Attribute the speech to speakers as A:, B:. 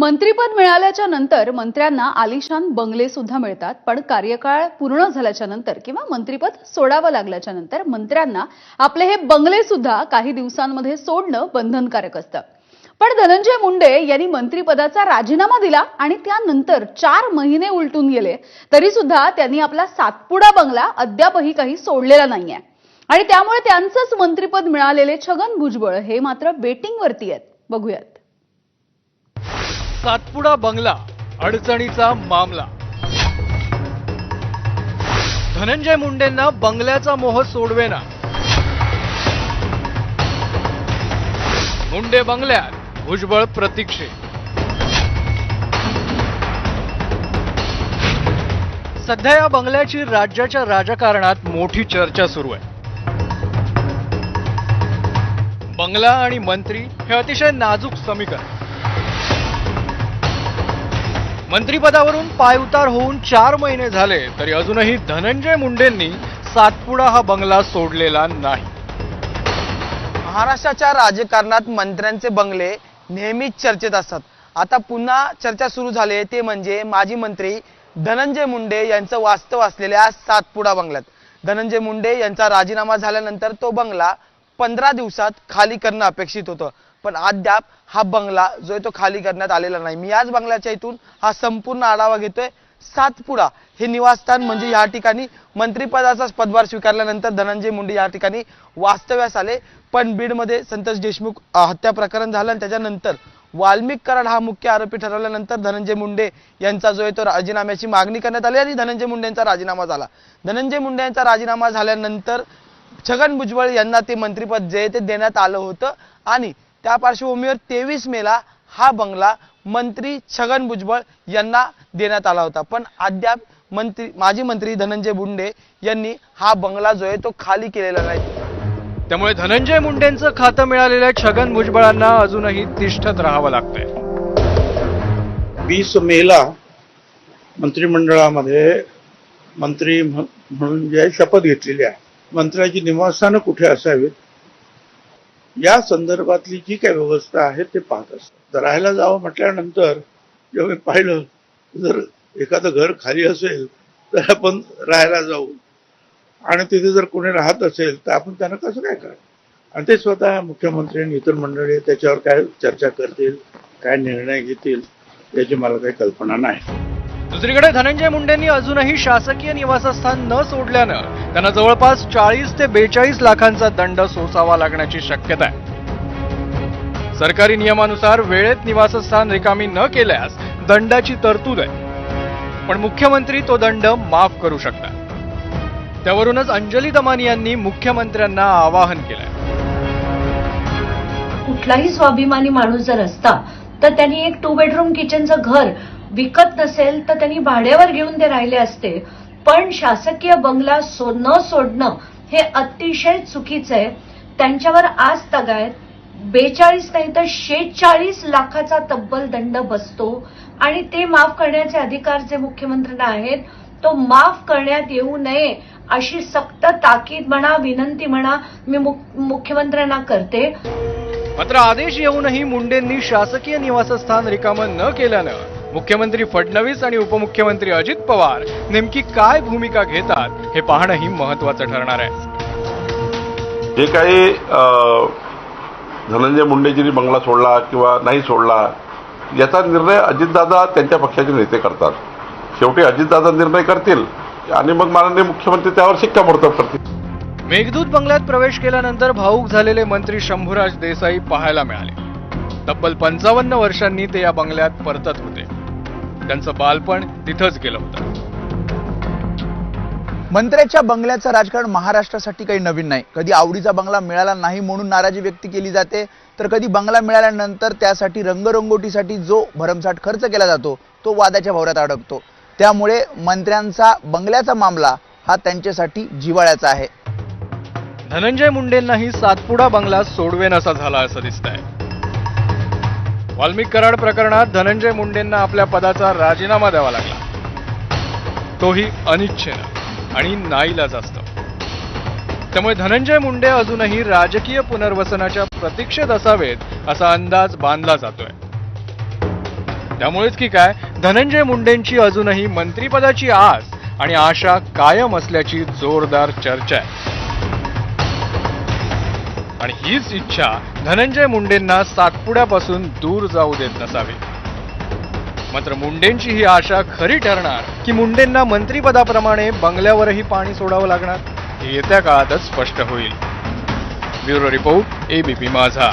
A: मंत्रीपद मिळाल्याच्या नंतर मंत्र्यांना आलिशान बंगले सुद्धा मिळतात पण कार्यकाळ पूर्ण झाल्याच्यानंतर किंवा मंत्रीपद सोडावं लागल्याच्या नंतर मंत्र्यांना आपले हे बंगले सुद्धा काही दिवसांमध्ये सोडणं बंधनकारक असतं. पण धनंजय मुंडे यांनी मंत्रीपदाचा राजीनामा दिला आणि त्यानंतर चार महिने उलटून गेले तरी सुद्धा त्यांनी आपला सातपुडा बंगला अद्यापही काही सोडलेला नाहीये. आणि त्यामुळे त्यांचंच मंत्रीपद मिळालेले छगन भुजबळ हे मात्र बेटिंगवरती आहेत. बघूयात.
B: सातपुडा बंगला अडचणीचा मामला. धनंजय मुंडेंना बंगल्याचा मोह सोडवेना. मुंडे बंगल्यात भुजबळ प्रतीक्षेत सध्या या बंगल्याची राज्याच्या राजकारणात मोठी चर्चा सुरू आहे. बंगला आणि मंत्री हे अतिशय नाजूक समीकरण. मंत्रिपदावरून पायउतार होऊन चार महिने झाले तरी अजूनही धनंजय मुंडेंनी सातपुडा हा बंगला सोडलेला नाही.
C: महाराष्ट्राच्या राजकारणात मंत्र्यांचे बंगले नेहमीच चर्चेत असतात. आता पुन्हा चर्चा सुरू झाली ते म्हणजे माजी मंत्री धनंजय मुंडे यांचं वास्तव असलेल्या सातपुडा बंगल्यात. धनंजय मुंडे यांचा राजीनामा झाल्यानंतर तो बंगला पंधरा दिवसात खाली करणं अपेक्षित होतं. पण अद्याप हा बंगला जो आहे तो खाली करण्यात आलेला नाही. मी याच बंगल्याच्या इथून हा संपूर्ण आढावा घेतोय. सातपुडा हे निवासस्थान म्हणजे या ठिकाणी मंत्रिपदाचा पदभार स्वीकारल्यानंतर धनंजय मुंडे या ठिकाणी वास्तव्यास आले. पण बीडमध्ये संतोष देशमुख हत्या प्रकरण झालं आणि त्याच्यानंतर वाल्मिक कराड हा मुख्य आरोपी ठरवल्यानंतर धनंजय मुंडे यांचा जो आहे तो राजीनाम्याची मागणी करण्यात आली आणि धनंजय मुंडे यांचा राजीनामा झाला. धनंजय मुंडे यांचा राजीनामा झाल्यानंतर छगन भुजबळ यांना ते मंत्रिपद जे ते देण्यात आलं होतं आणि त्या पार्श्वभूमीवर तेवीस मेला हा बंगला मंत्री छगन भुजबळ यांना देण्यात आला होता. पण अद्याप मंत्री माजी मंत्री धनंजय मुंडे यांनी हा बंगला जो आहे तो खाली केलेला नाही.
B: त्यामुळे धनंजय मुंडेंचं खातं मिळालेल्या छगन भुजबळांना अजूनही तिष्ठत राहावं लागतंय.
D: वीस मेला मंत्रिमंडळामध्ये मंत्री म्ह- म्हणून जे आहे शपथ घेतलेली आहे मंत्र्याची निवासस्थानं कुठे असावीत? या संदर्भातली जी काही व्यवस्था आहे ते पाहत असतात. राहायला जावं म्हटल्यानंतर जेव्हा मी पाहिलं जर एखादं घर खाली असेल तर आपण राहायला जाऊ. आणि तिथे जर कोणी राहत असेल तर आपण त्यांना कसं काय करायचं आणि ते स्वतः मुख्यमंत्री आणि इतर मंडळी त्याच्यावर काय चर्चा करतील काय निर्णय घेतील याची मला काही कल्पना नाही.
B: दुसरीकडे धनंजय मुंडेंनी अजूनही शासकीय निवासस्थान न सोडल्यानं त्यांना जवळपास चाळीस ते बेचाळीस लाखांचा दंड सोसावा लागण्याची शक्यता आहे. सरकारी नियमानुसार वेळेत निवासस्थान रिकामी न केल्यास दंडाची तरतूद आहे. पण मुख्यमंत्री तो दंड माफ करू शकतात. त्यावरूनच अंजली दमानी यांनी मुख्यमंत्र्यांना आवाहन केलंय.
E: कुठलाही स्वाभिमानी माणूस जर असता तर त्यांनी एक टू बेडरूम किचनचं घर विकत नसेल तर त्यांनी भाड्यावर घेऊन ते राहिले असते. पण शासकीय बंगला सो न सोडणं हे अतिशय चुकीचं आहे. त्यांच्यावर आज तगायत. बेचाळीस नाही तर शेचाळीस लाखाचा तब्बल दंड बसतो. आणि ते माफ करण्याचे अधिकार जे मुख्यमंत्र्यांना आहेत तो माफ करण्यात येऊ नये अशी सक्त ताकीद म्हणा विनंती म्हणा मी मुख्यमंत्र्यांना करते.
B: मात्र आदेश येऊनही मुंडेंनी शासकीय निवासस्थान रिकामं न केल्यानं मुख्यमंत्री फडणवीस आणि उपमुख्यमंत्री अजित पवार नेमकी काय भूमिका घेतात हे पाहणंही महत्वाचं ठरणार आहे.
F: जे काही धनंजय मुंडेजींनी बंगला सोडला किंवा नाही सोडला याचा निर्णय अजितदादा त्यांच्या पक्षाचे नेते करतात. शेवटी अजितदादा निर्णय करतील आणि मग माननीय मुख्यमंत्री त्यावर शिक्कामोर्तब करतील.
B: मेघदूत बंगल्यात प्रवेश केल्यानंतर भाऊक झालेले मंत्री शंभूराज देसाई पाहायला मिळाले. तब्बल पंचावन्न वर्षांनी ते या बंगल्यात परतत होते. त्यांचं बालपण तिथंच गेलं होतं.
G: मंत्र्याच्या बंगल्याचं राजकारण महाराष्ट्रासाठी काही नवीन नाही. कधी आवडीचा बंगला मिळाला नाही म्हणून नाराजी व्यक्त केली जाते तर कधी बंगला मिळाल्यानंतर त्यासाठी रंगरंगोटीसाठी जो भरमसाठ खर्च केला जातो तो वादाच्या भवऱ्यात अडकतो. त्यामुळे मंत्र्यांचा बंगल्याचा मामला हा त्यांच्यासाठी जिव्हाळ्याचा आहे.
B: धनंजय मुंडेंनाही सातपुडा बंगला सोडवेनासा झाला असं दिसतंय. वाल्मिक कराड प्रकरणात धनंजय मुंडेंना आपल्या पदाचा राजीनामा द्यावा लागला. तोही अनिच्छेनं आणि नाईलाज असतं. त्यामुळे धनंजय मुंडे अजूनही राजकीय पुनर्वसनाच्या प्रतीक्षेत असावेत असा अंदाज बांधला जातोय. त्यामुळेच की काय धनंजय मुंडेंची अजूनही मंत्रिपदाची आस आणि आशा कायम असल्याची जोरदार चर्चा आहे. आणि हीच इच्छा धनंजय मुंडेंना सातपुड्यापासून दूर जाऊ देत नसावी. मात्र मुंडेंची ही आशा खरी ठरणार की मुंडेंना मंत्रिपदाप्रमाणे बंगल्यावरही पाणी सोडावं लागणार. हे येत्या काळातच स्पष्ट होईल. ब्युरो रिपोर्ट एबीपी माझा.